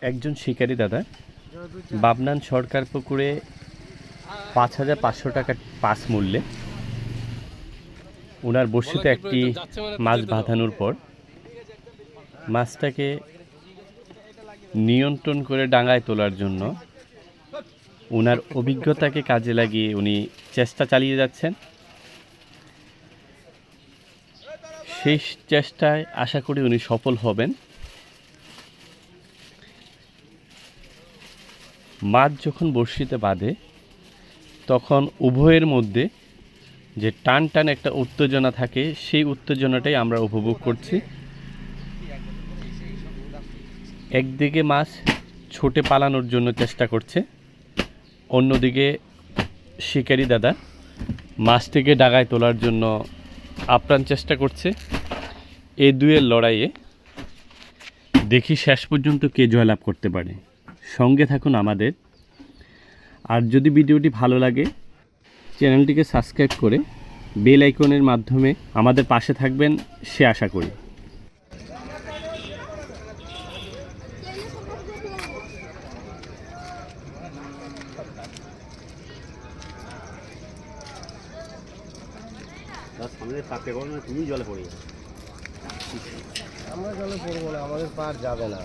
একজন শিকারী দাদা বাবনান সরকার পুকুরে পাঁচ হাজার পাঁচশো টাকা পাস মূল্যে ওনার বসিতে একটি মাছ বাঁধানোর পর মাছটাকে নিয়ন্ত্রণ করে ডাঙায় তোলার জন্য ওনার অভিজ্ঞতাকে কাজে লাগিয়ে উনি চেষ্টা চালিয়ে যাচ্ছেন। সেই চেষ্টায় আশা করি উনি সফল হবেন। মাছ যখন বড়শিতে বাঁধে, তখন উভয়ের মধ্যে যে টান টান একটা উত্তেজনা থাকে, সেই উত্তেজনাটাই আমরা উপভোগ করছি। একদিকে মাছ ছুটে পালানোর জন্য চেষ্টা করছে, অন্যদিকে শিকারি দাদা মাছটিকে ডাগায় তোলার জন্য আপ্রাণ চেষ্টা করছে। এই দুয়ের লড়াইয়ে দেখি শেষ পর্যন্ত কে জয়লাভ করতে পারে। সঙ্গে থাকুন আমাদের। আর যদি ভিডিওটি ভালো লাগে চ্যানেলটিকে সাবস্ক্রাইব করে বেল আইকনের মাধ্যমে আমাদের পাশে থাকবেন সে আশা করি। সামনে তুমি জলে পড়ে আমরা জলে পড়ব না আমাদের পার যাবে না।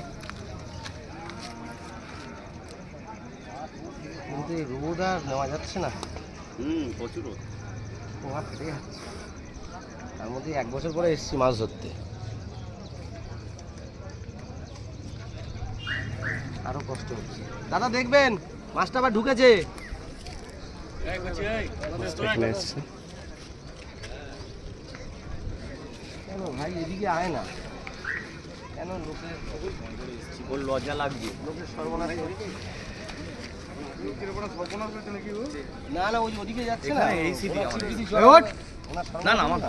এই রোদ আর নেওয়া যাচ্ছে না। হুম প্রচুর রোদ। প্রভাব ফেটে যাচ্ছে। তার মধ্যে এক বছর পরে এসেছি মাছ ধরতে। আরও কষ্ট হচ্ছে। দাদা দেখবেন মাছটা আবার ঢুকেছে। কেন ভাই এদিকে আয় না। কেন লোকের লজ্জা লাগবে লোকের সর্বনাশ? না না ওই ওদিকে যাচ্ছে না। এই সিটি আমার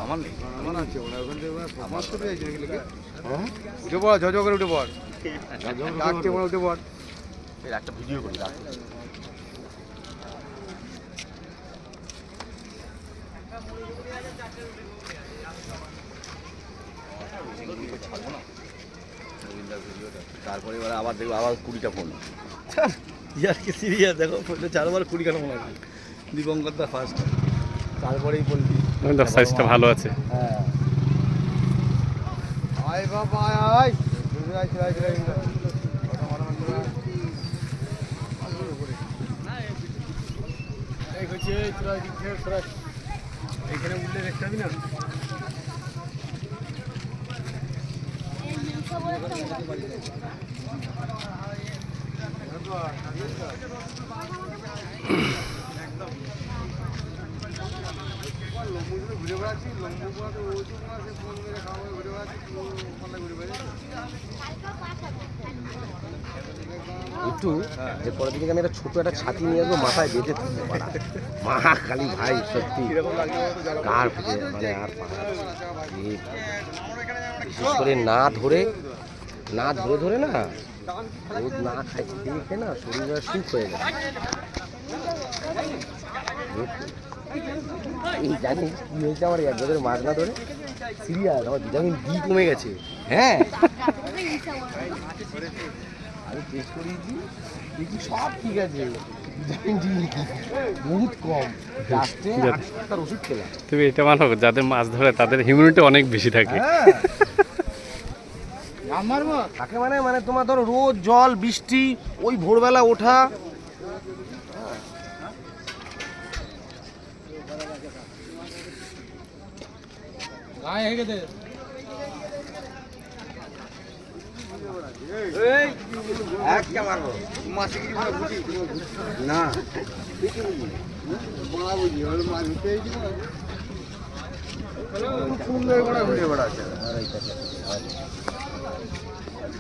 উঠে পড় করে উঠে পড়। মনে উঠে পড়। একটা ভিডিও করি। তারপরে এবার আবার দেখব আবার কুড়িটা ফোন ইয়ারকে সিরিয়াস দেখো চারবার কুড়ি কেন মনে হয় দীপঙ্কর দা ফার্স্ট তারপরেই বলবি। সাইজটা ভালো আছে। হ্যাঁ। আয় বাবা আয় এইখানে উঠলে দেখতে পাবি না? একটু, যে পরের দিকে আমি একটা ছোট একটা ছাতি নিয়ে আসব, মাথায় বেঁধে পারা মা, খালি ভাই, সত্যি। কার মানে আর বিশেষ করে না ধরে না ধরে ধরে না রোদ না খাই দেখে না শরীরের সুখ হয়ে যায়। এই জানিস কি হয়েছে আমার এক বছর মাছ না ধরে। সিরিয়াস আমার ভিটামিন ডি কমে গেছে। হ্যাঁ। আমি টেস্ট করিয়েছি দেখি সব ঠিক আছে। বহুত কম। তুমি এটা মানো যাদের মাছ ধরে তাদের হিউমিনিটি অনেক বেশি থাকে। হ্যাঁ। তাকে মানে মানে তোমার ধরো রোদ জল বৃষ্টি ওই ভোরবেলা ওঠা না বড়া সুন্দর ঘুরে বেড়াচ্ছে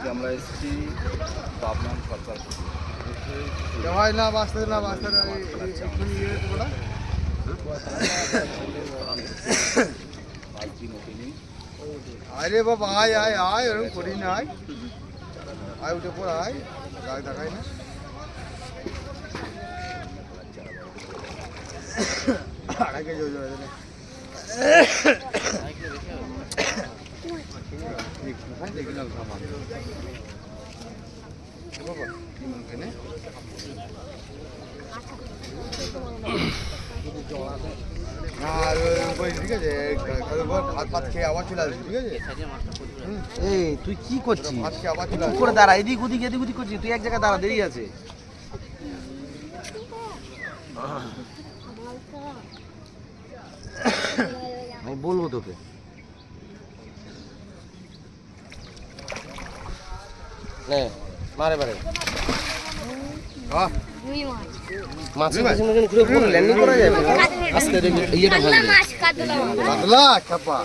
আজকে আমরা এসেছি পাবনাম সরকার এক্ষুনি ইয়ে আরে বাবা আয় আয় আয় ওরকম করি না আয়। আয় উঠে পড় আয়। গায়ে দেখাই না। আড়াই কেজি ওজন আছে না। দেখলাম সামান এ বাবা এখানে না আর ওই- ওই ঠিক আছে কারণ ভাত ভাত খেয়ে আবার চলে আসবে ঠিক আছে এই তুই কি করছিস চুপ করে দাঁড়া এদিক ওদিক এদিক ওদিক করছিস তুই এক জায়গায় দাঁড়া দেরি আছে আমি বলব তোকে। নে মারে মারে। মাছের পেছনে যখন ঘুরে ঘুরে ল্যান্ডিং করা যাবে আস্তে ইয়েটা ভাঙবে মাছ কাতলা পাতলা চাপা